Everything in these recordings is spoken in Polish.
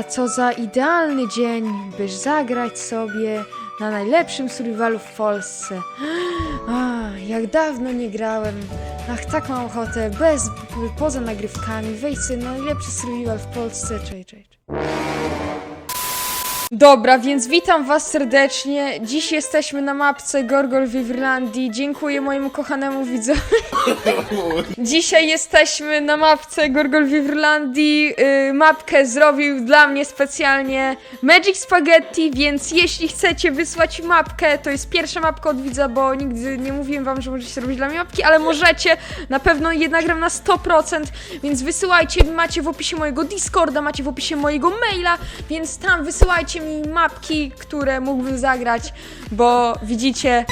A co za idealny dzień, byś zagrać sobie na najlepszym survivalu w Polsce. A, jak dawno nie grałem. Ach, tak mam ochotę, bez, poza nagrywkami, wejść na najlepszy survival w Polsce. Czej, czej. Dobra, więc witam was serdecznie. Dziś jesteśmy na mapce Gorgol w Irlandii. Dziękuję mojemu kochanemu widzowi. Dzisiaj jesteśmy na mapce Gorgol w Irlandii. Yy, mapkę zrobił dla mnie specjalnie Magic Spaghetti, więc jeśli chcecie wysłać mapkę, to jest pierwsza mapka od widza, bo nigdy nie mówiłem wam, że możecie robić dla mnie mapki, ale możecie. Na pewno je nagram na 100%, więc wysyłajcie. Macie w opisie mojego Discorda, macie w opisie mojego maila, więc tam wysyłajcie mi mapki, które mógłbym zagrać, bo widzicie,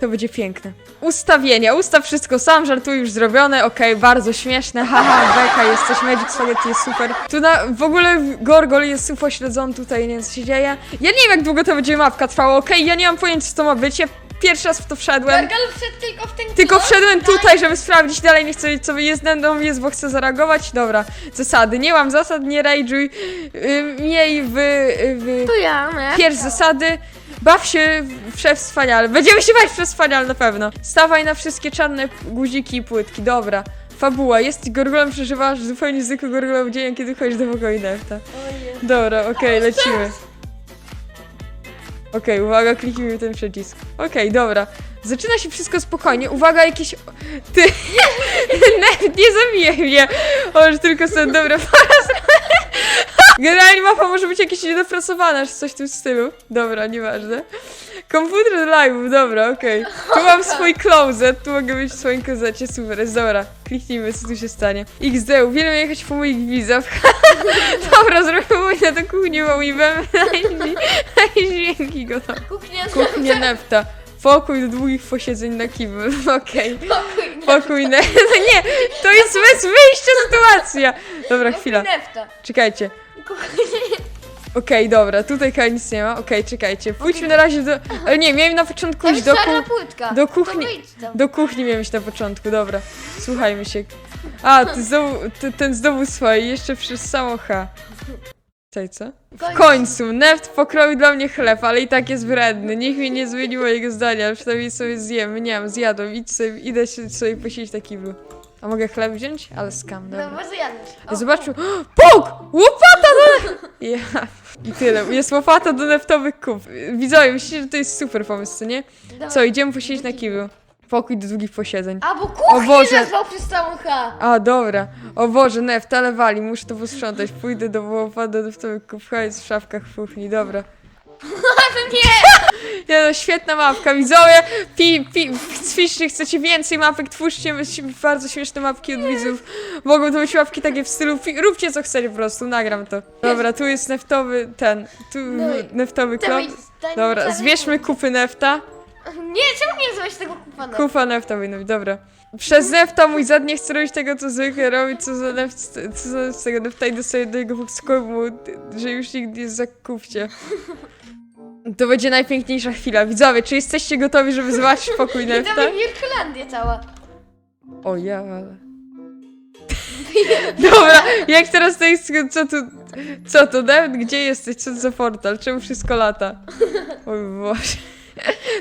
to będzie piękne. Ustawienia, ustaw wszystko sam, żartuję już zrobione, okej, bardzo śmieszne, haha, beka, jesteś Magic Spaghetti, jest super. Tu na, w ogóle Gorgol jest upośledzony tutaj, nie wiem co się dzieje. Ja nie wiem jak długo to będzie mapka trwała, okej, ja nie mam pojęcia co to ma być, ja pierwszy raz w to wszedłem. Gargal wszedł tylko w ten Tylko kolor. wszedłem tutaj, żeby sprawdzić dalej, nie chcę wiedzieć co jest będą jest, bo chcę zareagować. Dobra, zasady. Nie mam zasad, nie. Ym, Miej w, w... To ja, nie? Pierwsze zasady. Baw się w wspaniale. Będziemy się bawić przez wspaniale na pewno. Stawaj na wszystkie czarne guziki i płytki. Dobra. Fabuła. Jest gorgolem, przeżywasz zupełnie zwykły gorgolem dzień, kiedy chodzisz do pokoju nefta. Dobra, okej, lecimy. Okej, uwaga, kliknijmy ten przycisk. Okej, dobra. Zaczyna się wszystko spokojnie. Uwaga, jakieś... Ty... nie, nie zabijaj mnie. O, że tylko są dobre Generalnie mapa może być jakaś niedopracowana, czy coś w tym stylu. Dobra, nieważne. Komputer live, dobra, okej. Tu mam swój closet, tu mogę być w swoim klozecie, super, jest dobra. Kliknijmy, co tu się stanie. XD, uwielbiam jechać po moich widzach. dobra, zrobimy na do kuchni, bo mi i dźwięki go tam. Kuchnia Kuchnia nefta. Pokój do długich posiedzeń na kibel, okej. Pokój Pokój nefta. No nie, to jest bez wyjścia sytuacja. Dobra, chwila, nefta. czekajcie. Kuchnia... Okej, dobra, tutaj chyba nic nie ma. Okej, czekajcie. Pójdźmy na razie do. Ale nie, miałem na początku iść do, czarna ku... płytka. do kuchni- To wyjdź tam. do kuchni miałem iść na początku, dobra. Słuchajmy się. A, ty znowu, ty, ten znowu swoje, jeszcze przez samo H. Co? W końcu, Neft pokroił dla mnie chleb, ale i tak jest wredny. Niech mi nie zmieni mojego zdania, ale przynajmniej sobie zjem. Nie wiem, zjadłem. Idź sobie, idę się sobie posiedzieć na kiblu. A mogę chleb wziąć? Ale skam, No, dobra. może jadłeś. Ja zobaczył. Puk! Łopata do... Ja. I tyle. Jest łopata do neftowych kup. Widzowie, myślicie, że to jest super pomysł, co nie? Co, idziemy posiedzieć na kiblu. Pokój do długich posiedzeń. A, bo kuchnię Boże. nazwał przez całą H. A, dobra. O Boże, neft, ale wali. Muszę to posprzątać. Pójdę do łopata do neftowych kup. Jest w szafkach w kuchni, dobra. Nie! Nie no, świetna mapka. Widzowie, pi, pi, jeśli chcecie więcej mapek, twórzcie bardzo śmieszne mapki od widzów. Mogą to być mapki takie w stylu, pi, róbcie co chcecie po prostu, nagram to. Dobra, tu jest neftowy, ten, tu No neftowy klop. Dawaj, Dobra, czarny zbierzmy kupy nefta. Nie, czemu nie nazwać tego kupana? Kupa nefta być, dobra. Przez nefta mój zad nie chce robić tego, co zwykle robi, co za neft, co za tego nefta i dostaje do jego sklepu, że już nigdy nie zakupcie. To będzie najpiękniejsza chwila. Widzowie, czy jesteście gotowi, żeby zobaczyć pokój I nefta? dawaj Wirkolandię cała. O ja, ale... Dobra, jak teraz to jest, co tu, co to, Neft? Gdzie jesteś? Co to za portal? Czemu wszystko lata? Oj Boże.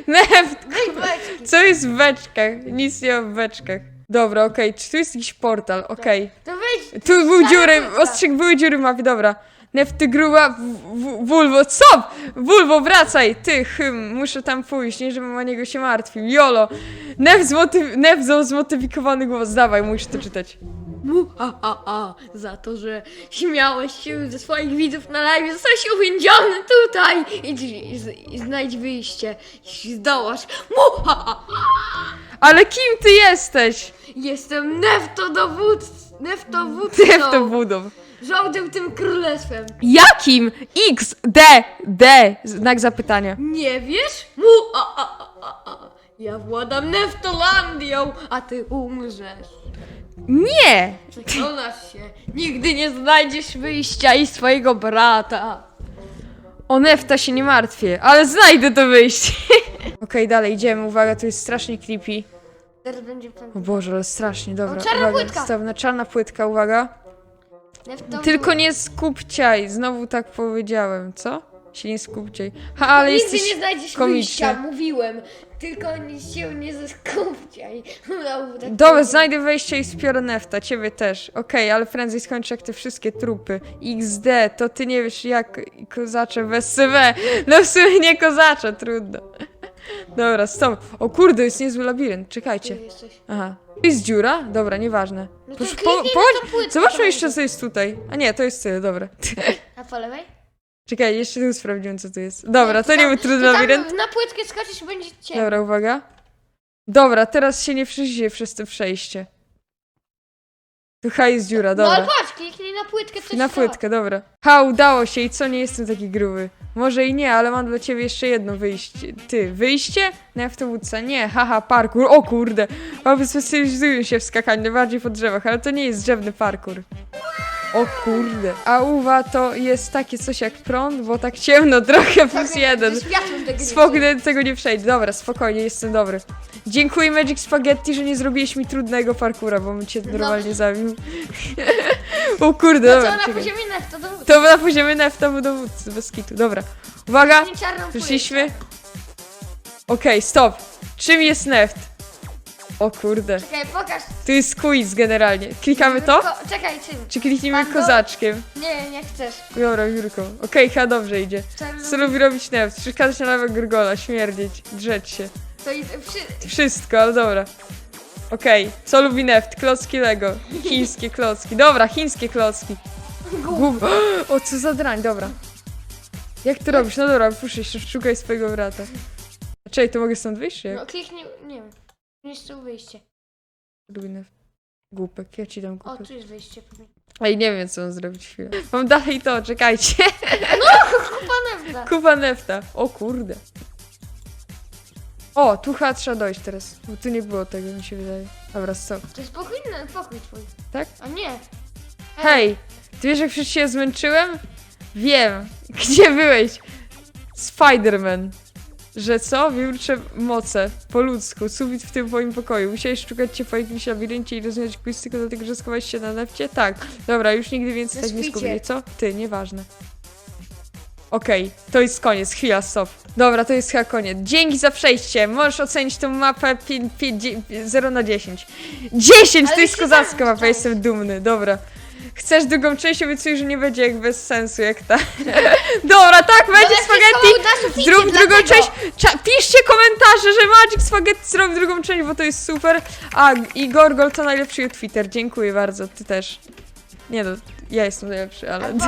Neft, beczki. co jest w beczkach? Nic nie ma w beczkach. Dobra, okej, czy tu jest jakiś portal? Okej. To wejdź. Tu był dziury, ostrzyk były dziury w mapie, dobra. Nefty gruba, w- w- co? Wulwo, wracaj! Ty, hym, muszę tam pójść, nie żebym o niego się martwił. Jolo! Nef, zmotyw Nef zmotyfikowany głos, dawaj, musisz to czytać. Mu, a, a, a, za to, że śmiałeś się ze swoich widzów na live, zostałeś uwięziony tutaj i, drzwi- z- i znajdź wyjście, jeśli zdołasz. Mu, a, a, Ale kim ty jesteś? jestem neftodowódcą, neftowódcą. Rządzę tym królestwem. Jakim? X, D, D, znak zapytania. Nie wiesz? Mu, a, a, a, a. Ja władam Neftolandią, a ty umrzesz. Nie! Przekonasz się, nigdy nie znajdziesz wyjścia i swojego brata. O Nefta się nie martwię, ale znajdę to wyjście. Okej, dalej idziemy, uwaga, to jest strasznie creepy. Teraz będzie pan... O Boże, ale strasznie, dobra. Czarna uwaga, płytka. Stawna czarna płytka, uwaga. Tylko nie skupciaj, znowu tak powiedziałem, co? Się nie skupciaj. Ha, ale Nigdy jesteś nie znajdziesz komiczny. wyjścia, mówiłem. Tylko nie się nie zeskupciaj. No, tak Dobra, znajdę wejście i spiorę nefta, ciebie też. Okej, ale prędzej skończę jak te wszystkie trupy. XD, to ty nie wiesz jak kozacze w SCW. No w sumie nie kozacze, trudno. Dobra, stop. O kurde, jest niezły labirynt, czekajcie. Jesteś. Aha. Tu jest dziura? Dobra, nieważne. No to Proszę, kliknij na pochodź- tą płytkę, Zobaczmy jeszcze co jest tutaj. A nie, to jest tyle, dobra. A po lewej? Czekaj, jeszcze tu sprawdzimy co tu jest. Dobra, to nie był trudny to tam labirynt. Na płytkę skoczysz i będzie ciemno. Dobra, uwaga. Dobra, teraz się nie przeżyje przez to przejście. Tu ha jest dziura, No ale dobra. patrz, na płytkę, coś Na to. płytkę, dobra. Ha, udało się i co, nie jestem taki gruby. Może i nie, ale mam dla ciebie jeszcze jedno wyjście. Ty, wyjście? Na autobusa? Nie, haha, parkour. O kurde. Łapy specjalizują się w skakaniu, najbardziej po drzewach, ale to nie jest drzewny parkour. O kurde. A uwa to jest takie coś jak prąd, bo tak ciemno trochę plus jeden. Spokojnie, tego nie przejdę. Dobra, spokojnie, jestem dobry. Dziękuję Magic Spaghetti, że nie zrobiłeś mi trudnego parkura, bo bym cię normalnie zabił. o kurde, No dobra. to na czekaj. poziomie nefta to... To na poziomie nefta był dowódcy, bez kitu. Dobra. Uwaga, Nie czarną przyszliśmy. Okej, stop. Czym jest neft? O kurde. Czekaj, pokaż. Tu jest quiz generalnie. Klikamy to? Ko- czekaj, czym? Czy klikniemy Pando? kozaczkiem? Nie, nie chcesz. Dobra, Jurko. Okej, chyba dobrze idzie. Czarną... Co lubi robić neft? Przeszkadzać na lewego grgola, śmierdzieć, drzeć się. To i... Przy... Wszystko, ale dobra. Okej, co lubi neft? Klocki Lego. Chińskie klocki. Dobra, chińskie klocki. Gub. O, co za drań, dobra. Jak to robisz? No dobra, puszczaj się, szukaj swojego brata. Czekaj, to mogę stąd wyjść, czy jak? No kliknij, nie wiem. Jest tu wyjście. Lubi neft. Głupek, ja ci dam O, głupek. tu jest wyjście. pewnie. Ej, nie wiem, co mam zrobić chwilę. Mam dalej to, czekajcie. Kupa nefta. Kupa nefta. O kurde. O, tu chyba trzeba dojść teraz, bo tu nie było tego, mi się wydaje. Dobra, stop. To jest pokój, no, pokój twój. Tak? A nie. Hej, ty wiesz jak przecież się zmęczyłem? Wiem. Gdzie byłeś? Spiderman. Że co? Wiórcze moce. Po ludzku. Sufit w tym twoim pokoju. Musiałeś szukać cię po jakimś labiryncie i rozwiązać quiz tylko dlatego, że schowałeś się na nefcie? Tak. Dobra, już nigdy więcej Na tak nie skupię. Co? Ty, nieważne. Okej, to jest koniec. Chwila, stop. Dobra, to jest chyba koniec. Dzięki za przejście. Możesz ocenić tą mapę 5, 5, 0 na 10. 10! Ale to jest się kozacka mapa, jestem dumny. Dobra. Chcesz drugą część, obiecuję, że nie będzie jak bez sensu, jak ta. Dobra, tak, będzie Bo spaghetti. Zrób drugą część. Cza- piszcie komentarze, że Magic Spaghetti zrobi drugą część, bo to jest super. A, i Gorgol to najlepszy Twitter. Dziękuję bardzo, ty też. Nie no, ja jestem najlepszy, ale ty,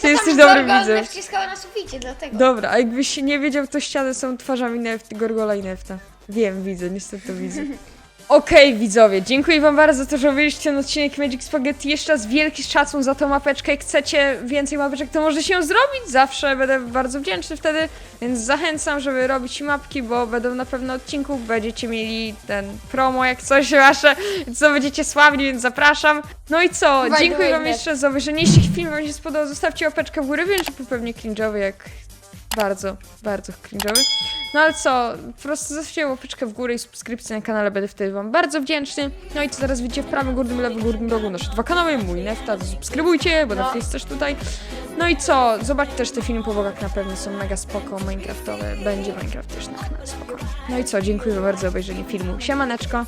ty jesteś dobrym widzem. wciskała na suficie, dlatego. Dobra, a jakbyś nie wiedział, to ściany są twarzami Neft, Gorgola i Nefta. Wiem, widzę, niestety to widzę. Okej, widzowie, dziękuję wam bardzo za to, że obejrzeliście ten odcinek Magic Spaghetti. Jeszcze raz wielki szacun za tą mapeczkę. Jak chcecie więcej mapeczek, to możecie ją zrobić. Zawsze będę bardzo wdzięczny wtedy, więc zachęcam, żeby robić mapki, bo będą na pewno odcinków. Będziecie mieli ten promo, jak coś wasze, co będziecie sławni, więc zapraszam. No i co, dziękuję wam jeszcze za obejrzenie. Jeśli film wam się spodobał, zostawcie łapeczkę w górę. Wiem, że był pewnie cringe'owy, jak bardzo, bardzo cringe'owy. No ale co, po prostu zostawcie łapeczkę w górę i subskrypcję na kanale, będę wtedy wam bardzo wdzięczny. No i co teraz widzicie w prawym górnym, lewym górnym rogu nasze dwa kanały, mój Nefta, subskrybujcie, bo No. Nefta jest też tutaj. No i co, zobaczcie też te filmy po bokach, na pewno są mega spoko, minecraftowe, będzie Minecraft też na kanale, spoko. No i co, dziękuję bardzo za obejrzenie filmu, siemaneczko.